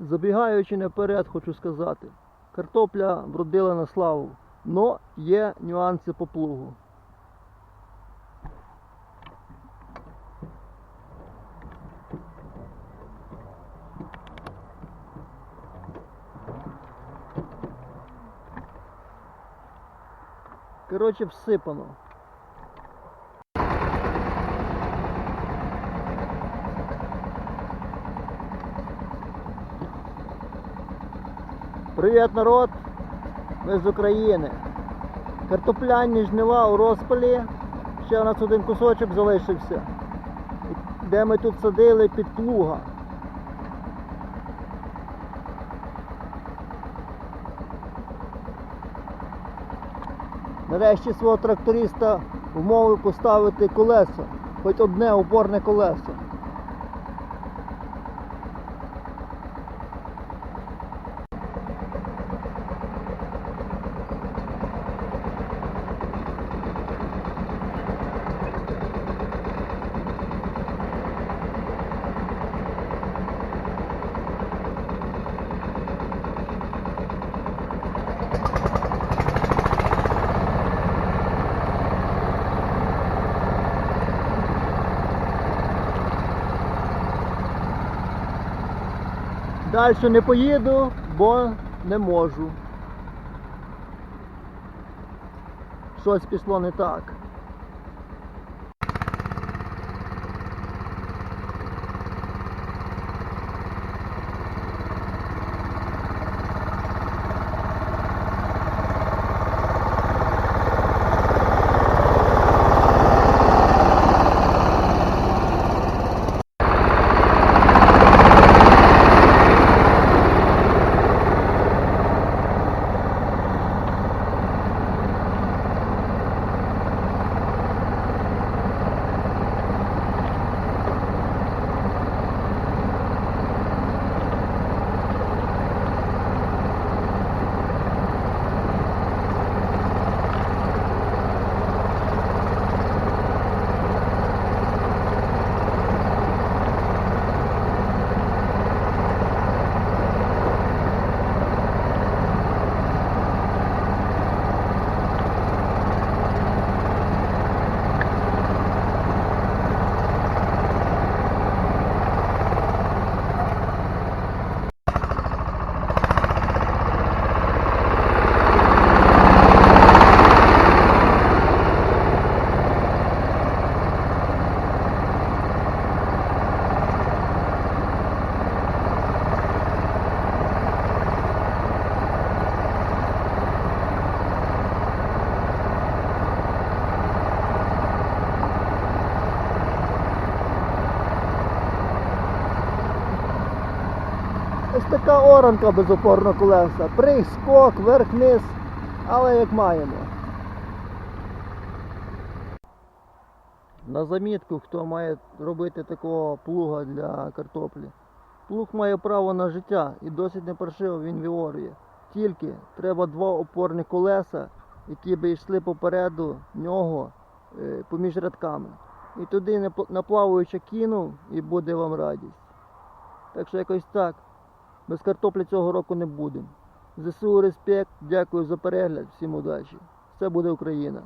Забігаючи наперед, хочу сказати, картопля вродила на славу, но є нюанси по плугу. Коротше, всипано. Привіт, народ! Ми з України. Картопляні жнива у розпалі. Ще у нас один кусочок залишився. Де ми тут садили під плуга. Нарешті свого тракториста вмовив поставити колесо, хоч одне опорне колесо. Далі не поїду, бо не можу. Щось пішло не так. Ось така оранка без опорного колеса. Приг, скок, верх-низ, але як маємо. На замітку, хто має робити такого плуга для картоплі. Плуг має право на життя і досить непаршиво він віорює. Тільки треба два опорні колеса, які би йшли попереду нього е, поміж рядками. І туди напл- наплавуючи кинув і буде вам радість. Так що якось так. Без картоплі цього року не будемо. ЗСУ респект, дякую за перегляд, всім удачі. Все буде Україна.